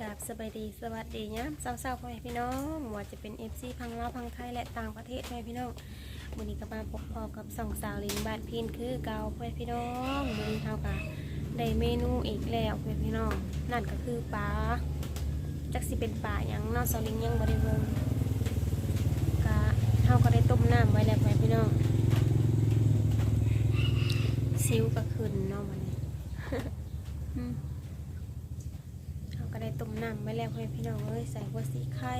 กราบสบายดีสวัสดีเนี่ยามเศร้าๆพ่อแม่พี่น้องว่าจะเป็น FC พังลาวพังไทยและต่างประเทศพ่อแม่พี่น้องวันนี้ก็มาพบพอกับสองสาวลิงบานพินคือเกาพ่อแม่พี่น้องมื้อนี้เท่ากับได้เมนูอีกแล้วพ่อแม่พี่น้องนั่นก็คือปลาจักสิเป็นปลาอย่างนอกสาวลิงยังบ่ได้เบิ่งก็เท่าก็ได้ต้มน้ำไว้แล้วพ่อแม่พี่น้องซิวก็ขึ้นเนาะมันนี้ อืม เราก็ได้ต้ม น้ำไว้แล้วให้พี่น้องเอ้ยใส่หัวสีไข่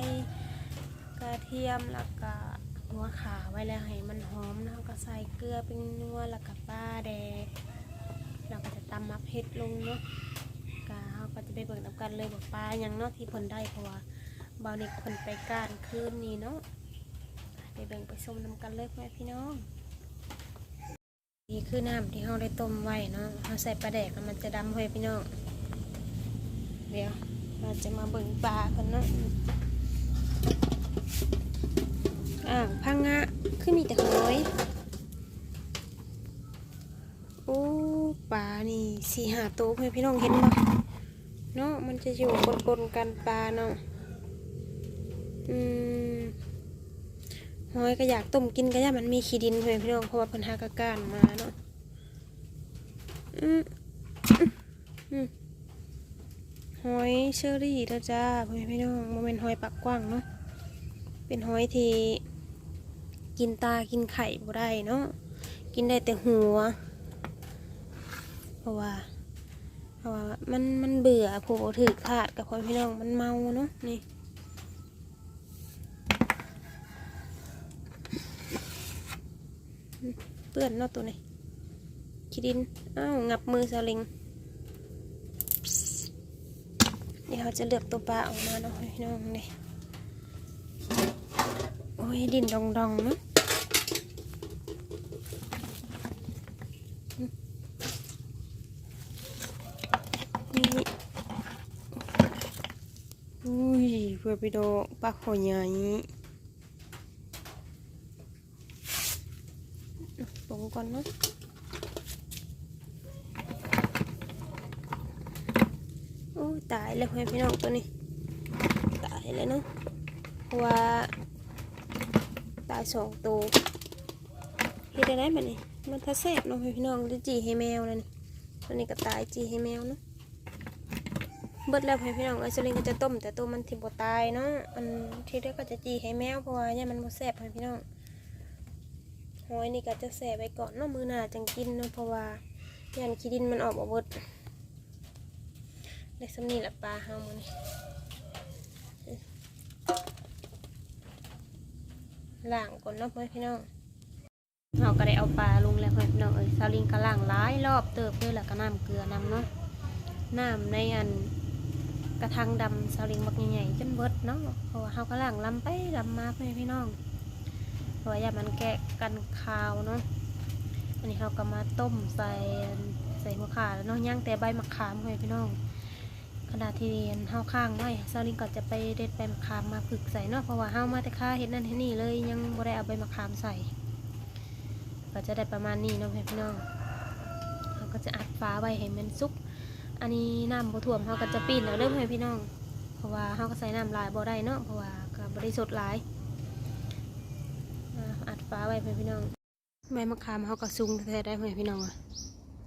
กระเทียมแล้วก็หัวขาไว้แล้วให้มันหอมแล้วก็ใส่เกลือเป็นนัวแล้วก็ปลาแดกเราก็จะตำมับเห็ดลงเนาะก็เราก็จะไปเบิ่งนำกันเลยว่าปลาหยังเนาะที่เพิ่นได้เพราะว่าบาวนิกเพิ่นไปก้านคืนนี้เนาะไปเบิ่งไปชมน้ำกันเลยพ่อพี่น้องนี่คือน้ำที่เราได้ต้มไว้เนาะเราใส่ปลาแดกแล้วมันจะดำพ่อแม่พี่น้องเดี๋ยว เราจะมาเบิ่งปลากันเนาะอ่างพังงะขึ้นมีแต่หอยโอ้ปลานี่สี่หาตัวเพื่อนพี่น้องเห็นบ่เนาะมันจะอยู่ปนๆกันปลาเนาะอืมหอยก็อยากต้มกินก็อยามันมีขี้ดินเพื่อนพี่น้องเพราะว่าเพิ่นหากระกานมาเนาะอืมอืม หอยเชอรี่แล้วจ้าพ่อแม่พี่น้องโมเมนหอยปักกว้างเนาะเป็นหอยที่กินตากินไข่บ่ได้เนาะกินได้แต่หัว เพราะว่าเพราะว่ามันมันเบื่อผูถือขาดกับพ่อพี่น้องมันเมาเนาะนี่เปื้อนเนาะตัวนี้ขี้ดินอ้าวงับมือสลิง เดี๋ยวเราจะเลือกตัวปลาออกมาเนาะพี่น้องนี่โอ้ยดินดองดองๆเนาะอุ้ยเพื่อไปดูปลาขอใหญ่ลงก่อนเนาะ โอ้ยตายแล้วเพื่อนพี่น้องตัวนี้ตายเลยเนาะเพราะว่าตายสองตัวเฮ็ดได้ไหมบัดนี้มันทัแซ่บเนาะเพื่อนพี่น้องหรือจีให้แมวนั่นนี่ตัวนี้ก็ตายจีให้แมวเนาะเบิดแล้วเพื่อนพี่น้องไอ้สลิงก็จะต้ม แต่ตัวมันที่บ่ตายเนาะอันที่เหลือก็จะจีให้แมวเพราะว่าเนี่ยมันบ่แซ่บเพื่อนพี่น้องหอยนี่ก็จะแซ่บไปก่อนเนาะมือหน้าจังกินเนาะเพราะว่ายันขี้ดินมันออกบ่เบิด ได้สำนีละปลาเฮามันล่างก่อนเนาะพี่น้องเฮาก็ได้เอาปลาลงแล้วพี่น้องเอ้ยซาลิงก็ล่างหลายรอบเติบเลยแล้วก็น้ำเกลือนำเนาะน้ำในอันกระทังดำซาลิงบักใหญ่ๆจนเบิดเนาะเพราะว่าเฮาก็ล่างลำไปลำมาพ่อพี่น้องเพราะว่าอย่ามันแกะกันคาวเนาะอันนี้เฮาก็มาต้มใส่ใส่หัวขาแล้วเนาะย่างแต่ใบมะขามพ่อพี่น้อง ขณะที่เรียนเฮาข้างไว้ซาลิงก็จะไปเด็ดใบมะขามมาผึกใส่เนาะเพราะว่าเฮามาแต่ค่าเฮ็ดนั่นเฮ็ดนี่เลยยังบ่ได้เอาใบมะขามใส่ ก็จะได้ประมาณนี้เนาะพี่น้องเฮาก็จะอัดฟ้าไว้ให้มันสุก อันนี้น้ำบ่ท่วมเฮาก็จะปีนเอาเด้พี่น้อง เพราะว่าเฮาก็ใส่น้ำลายบ่ได้เนาะเพราะว่าก็บ่ได้สดหลายอัดฟ้าไว้พี่น้องใบมะขามเฮาก็สูงแท้ได้พี่น้องอะ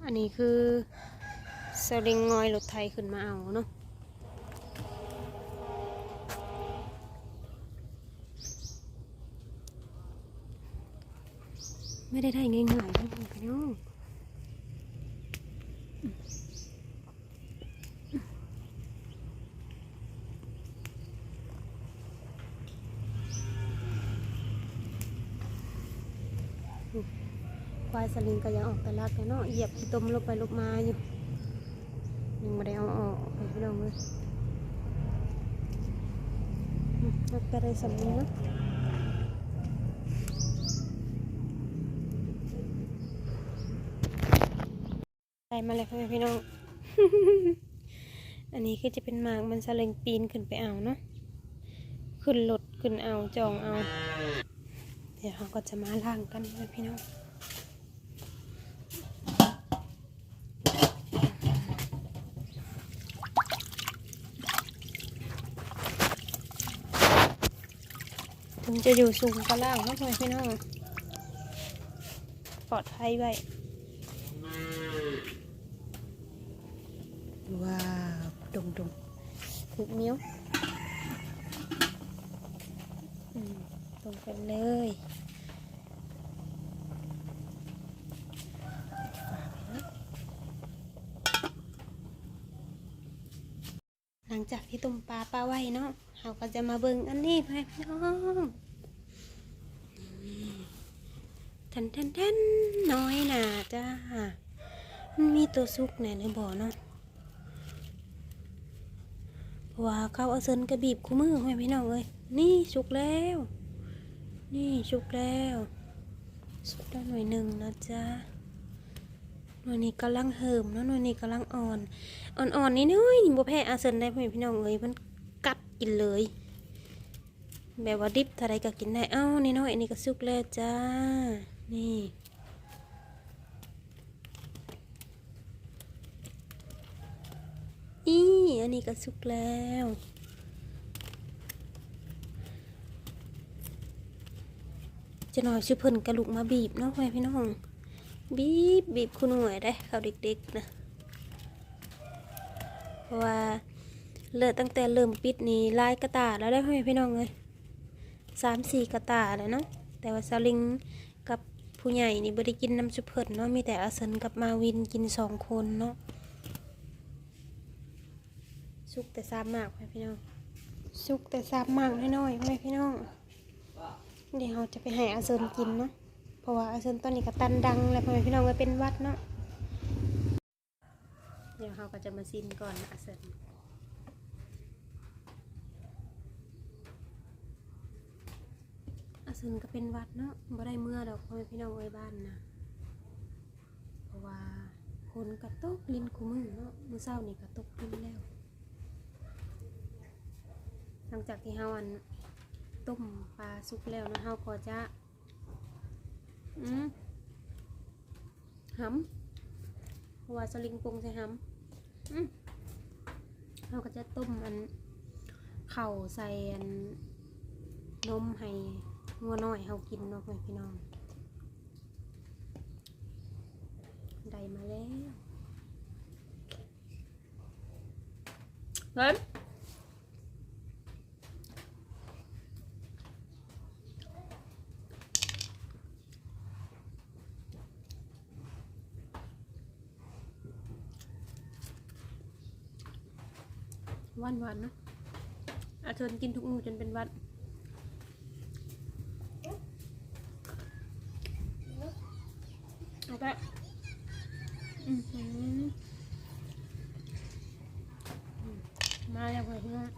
อันนี้คือ สลิงงอยรถไทยขึ้นมาเอาเนาะไม่ได้ได้ง่ายๆนะพี่น้องควายสลิงก็ยังออกแต่ลักแต่เนาะเหยียบขี้ต้มลบไปลบมาอยู่ ยังไม่ได้เอาออกพี่น้องเลยอืมมันก็ได้สำเนียงนะได้มาเลยพ่อแม่พี่น้อง อันนี้คือจะเป็นหมากมันสลิงปีนขึ้นไปเอาเนาะ ขึ้นรถขึ้นเอาจองเอา เดี๋ยวเราก็จะมาล่างกันนะพี่น้อง มันจะอยู่สูงก็ล่างนะพ่อแม่พี่น้องปลอดภัยไว้ว้าวดงดงถูกเมี้ยวอืมลงไปเลย หลังจากที่ต้มปลาปลาไว้เนาะเราก็จะมาเบิ่งอันนี้พี่น้องทันทันทันน้อยหนาจ้ามันมีตัวซุกแหน่ในบ่อเนาะเพราะว่าเขาเอาเซินกระบีบคู่มือพ่อแม่พี่น้องเอ้ยนี่สุกแล้ว นี่สุกแล้ว สุกได้หน่วยหนึ่งนะจ๊ะ หน่วยนี้กำลังเหิมเนาะหน่วยนี้กำลังอ่อน อ่อนๆนี่น้อยนี่บ่แพ้อาเซนได้พ่อพี่น้องเอ้ยมันกัดกินเลย แบบว่าดิบเท่าไรก็กินได้เอ้านี่น้อยอันนี้ก็สุกแล้วจ้า นี่อีอันนี้ก็สุกแล้วจะหน่อยชื่อเพิ่นกระลุกมาบีบเนาะพ่อแม่พี่น้อง บีบบีบคุณหน่วยได้เขาเด็กๆนะเพราะว่าเลิกตั้งแต่เริ่มปิดนี่ลายกระตาแล้วได้พ่อแม่พี่น้องเลยสามสี่กระตาเลยเนาะแต่ว่าซาลิงกับผู้ใหญ่นี่บได้กินน้ำซุเพิ่นเนาะมีแต่อาเซนกับมาวินกินสองคนเนาะสุกแต่ซาบมากพี่น้องสุกแต่ซาบมากน้อยๆพ่อแม่พี่น้องเดี๋ยวเราจะไปให้อาเซนกินเนาะ เพราะว่าอาเซนตอนนี้ก็ตันดังแล้วพ่อแม่พี่น้องก็เป็นวัดเนาะเดี๋ยวเราก็จะมาซิมก่อนนะอาเซนอาเซนก็เป็นวัดเนาะบ่ได้เมื่อดอกพ่อแม่พี่น้องเอ้บ้านนะเพราะว่าคนกระตกลินคูมือเนาะมือเช้านี่กระตกลินแล้ว หลังจากที่เฮาอันต้มปลาสุกแล้วนะเฮาก็จะ อืมหำเพราะว่าสลิงปรุงใส่หำอืมเราก็จะต้มอันเข่าวใส่อันนมให้งัวน้อยเขากินเนาะพ่อพี่น้องได้มาแล้วเฮ้ย วานวานนะอาเชิญกินทุกมือจนเป็นวัดเอาไปมาแล้วเพื่อน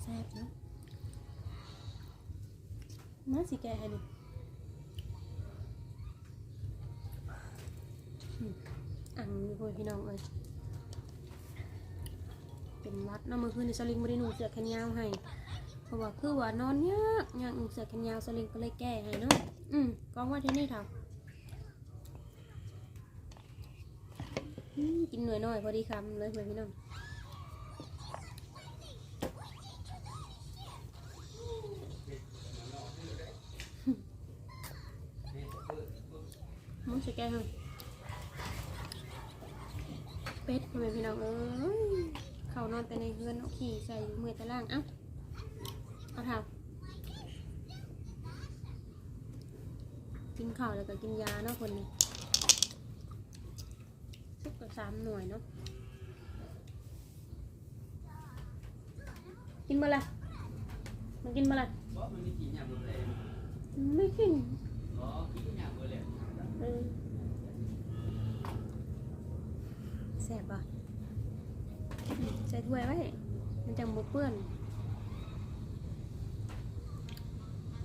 แซ่บนะมาสิแกให้ดิอืมอังอยู่เพื่อนพี่น้องเอ้ยเป็นหวัดเนาะเมื่อคืนนี้สลิงไม่ได้หนุ่งเสื้อแขนยาวให้เพราะว่าคือว่านอนยากยากหนุ่งเสื้อแขนยาวสลิงก็เลยแก้ให้เนาะอืมกองไว่าที่นี่เถอะอืมกินหน่อยหน่อยๆพอดีคำเลยเพื่อนพี่น้องมึงจะแก้ให้ เป็ดเพื่อนพี่น้องเอ้ยเขานอนแต่ในเฮือนเอาขี่ใส่อยู่มือแต่ล่างเอ้าเอาเถอะกินข้าวแล้วก็กินยาเนาะคนนี้สุกกับสามหน่วยเนาะกินมาละมันกินมาละบ่มันมีกี่อย่างบ่เลยไม่กินอ๋อกี่อย่างบ่เลยเออแสบป่ะอืมใส่ ถ้วยไว้ มันจะหมดเปื้อน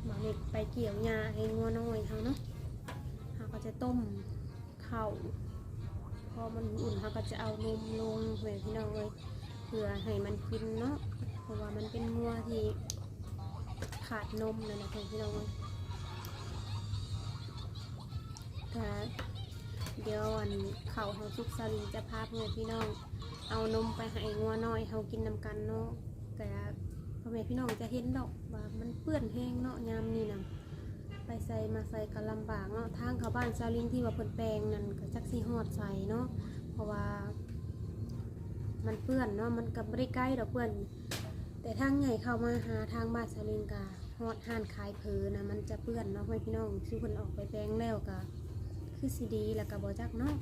หมาเล็กไปเกี่ยวยาให้งัวน้อยเขาเนาะเขาก็จะต้มข้าวพอมันอุ่นเขาก็จะเอานมลงเพื่อพี่น้องเลยเพื่อให้มันกินเนาะเพราะว่ามันเป็นงัวที่ขาดนมเลยนะเพื่อนพี่น้องเลยแต่เดี๋ยววันเข่าของซุกซาลีจะพาเพื่อนพี่น้อง เอานมไปให้งัวน้อยเฮากินนำกันเนาะแต่พ่อแม่พี่น้องจะเห็นดอกว่ามันเปื้อนแห้งเนาะยามนี้นะไปใส่มาใส่ก็ลำบากเนาะทางเข้าบ้านซาลิงที่ว่าเพิ่นแปลงนั่นก็จักสิฮอดใส่เนาะเพราะว่ามันเปื้อนเนาะมันก็บ่ได้ใกล้ดอกเปื้อน แต่ทางใหญ่เข้ามาหาทางบ้านซาลิงกาฮอดห้านขายเพอนะมันจะเปื้อนเนาะพ่อแม่พี่น้องสู้เพิ่นออกไปแปลงแล้วก็คือสิดีแล้วก็บ่จักเนาะ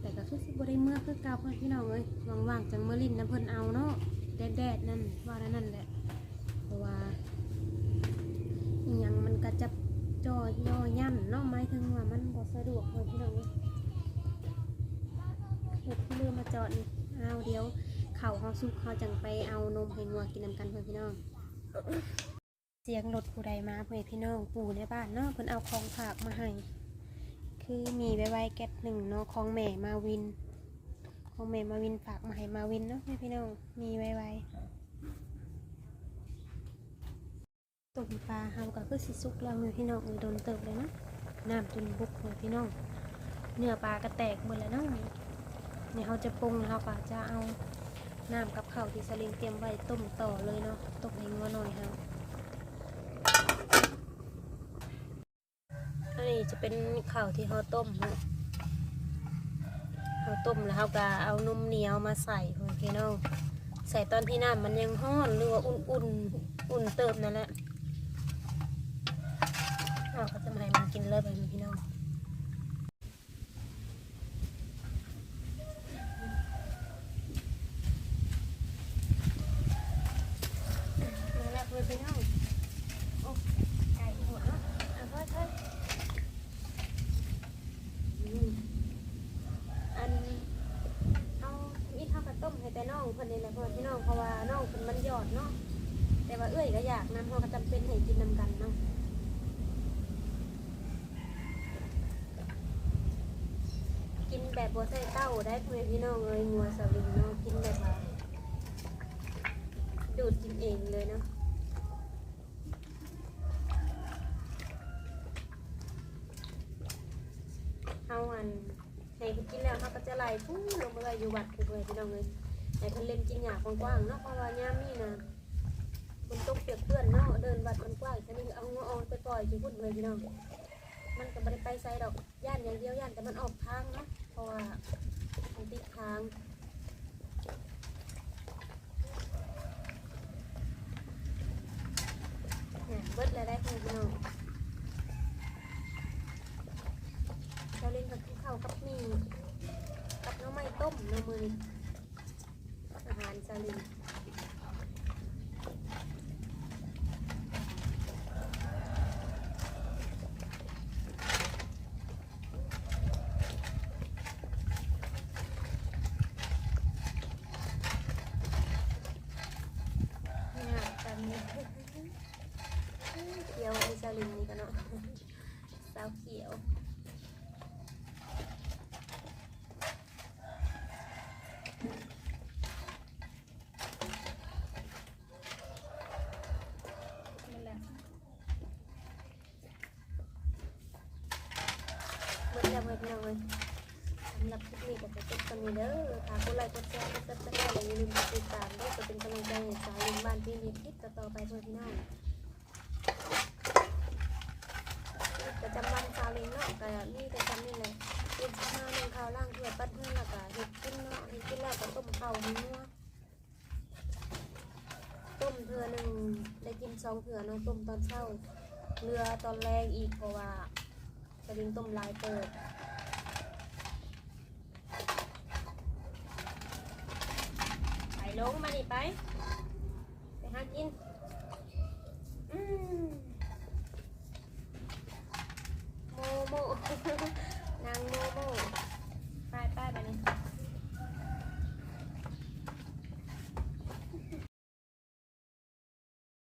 แต่ก็คือสิบ่ได้เมื่อคือเก่าเพื่อนพี่น้องเอ้ยว่างๆจังเมื่อลิ้นน้ำเพิ่นเอาเนาะแดดๆนั่นว่าแล้วนั่นแหละเพราะว่าอีหยังมันก็จะจอย่อย่ำเนาะหมายถึงว่ามันบ่สะดวกเพื่อนพี่น้องเอ้ยเฮ็ดเรือมาจอดนี่เอาเดี๋ยวเข่าเฮาสุกเฮาจังไปเอานมให้งัวกินนำกันเพื่อนพี่น้องเสียงรถผู้ใดมาเพื่อนพี่น้องปู่ในบ้านเนาะเพิ่นเอาของฝากมาให้ คือมีไว้ไว้แก๊สหนึ่งเนาะของแม่มาวิน ของแม่มาวินฝากมาให้มาวินเนาะแม่พี่น้องมีไว้ไว้ตุ่มปลาเฮาก็คือสิสุกแล้วแม่พี่น้องเอ้ยโดนเติบเลยเนาะน้ำจนบุกแม่พี่น้องเนื้อปลาก็แตกหมดแล้วเนาะเนี่ยเขาจะปรุงแล้วก็จะเอาน้ำกับข้าวที่สลิงเตรียมไว้ต้มต่อเลยเนาะต้มให้งัวหน่อยเฮา อันนี้ จะเป็นข้าวที่เขาต้มเนะเขาต้มแล้วเขาก็เอานมเหนียวมาใส่พ่อพี่น้องใส่ตอนที่น้ำมันยังห้อนหรือว่าอุ่นๆอุ่นเติมนั่นแหละเราก็จะมาให้มันกินเลยไปพี่น้องมาแล้วเพื่อนพี่น้อง โอ้ไก่หัวเนาะเอาเพิ่มเพิ่ม อืมอันเอามีข้าวกับต้มให้แต่น้องคนนี้แหละเพี่น้องเพราะว่าน้องคนมันหยอดเนาะแต่ว่าเอ้ยก็อยากนำเขาก็จำเป็นให้กินนำกันเนาะกินแบบบัใส่เต้าได้เพื่อนพี่น้องเลยงัวสลิงเนาะกินแบบว่าดูดกินเองเลยเนาะเฮาอันในเพิ่นกินแล้วเขาก็จะไล่ฟู้ลงมาเลยอยู่วัดคือเลยพี่น้องเลย ในเพิ่นเล่นกินหญ้ากว้างๆเนาะเพราะว่ายามนี่นะมันตกเปียกเปื้อนเนาะเดินวัดมันกว้างฉะนี้เอางัวออกไปปล่อยอยู่พุ่นเลยพี่น้องมันก็บ่ได้ไปไสดอกย่านอย่างเดียวย่านแต่มันออกทางเนาะเพราะว่ามันติดทางเนี่ยเบิดแล้วได้พี่น้องเราเล่นกับข้าวกับมีกับน้ำไม่ต้มน้ำมืออาหารซาลินเนี่ยกันเขียวไอซาลินนี่กันเนาะสาวเขียว นั่นแหละ เมื่อแล้วเมื่อพี่น้องเลยสำหรับคลิปนี้ก็จะจบกันนี้เด้อฝากกดไลค์กดแชร์กดซับสไครต์และอย่าลืมกดติดตามด้วยจะเป็นกำลังใจให้สาวลิงบ้านที่มีคลิปต่อไปเพื่อนพี่น้องประจำวันสาวลิงเนาะก็มีประจำนี่แหละตื่นเช้ามานึ่งข้าวล่างเพื่อปั้นเพื่อนแล้วก็เห็ดกินเนาะเห็ดกินแล้วก็ต้มข้าวให้นัวต้มเถื่อหนึ่งได้กินสองเถื่อเน้องต้มตอนเช้าเรือตอนแรงอีกเพราะว่า ลิงต้มลายเปิดไปลงมาดิไป ไปหากิน อืมโมโมนางโมโม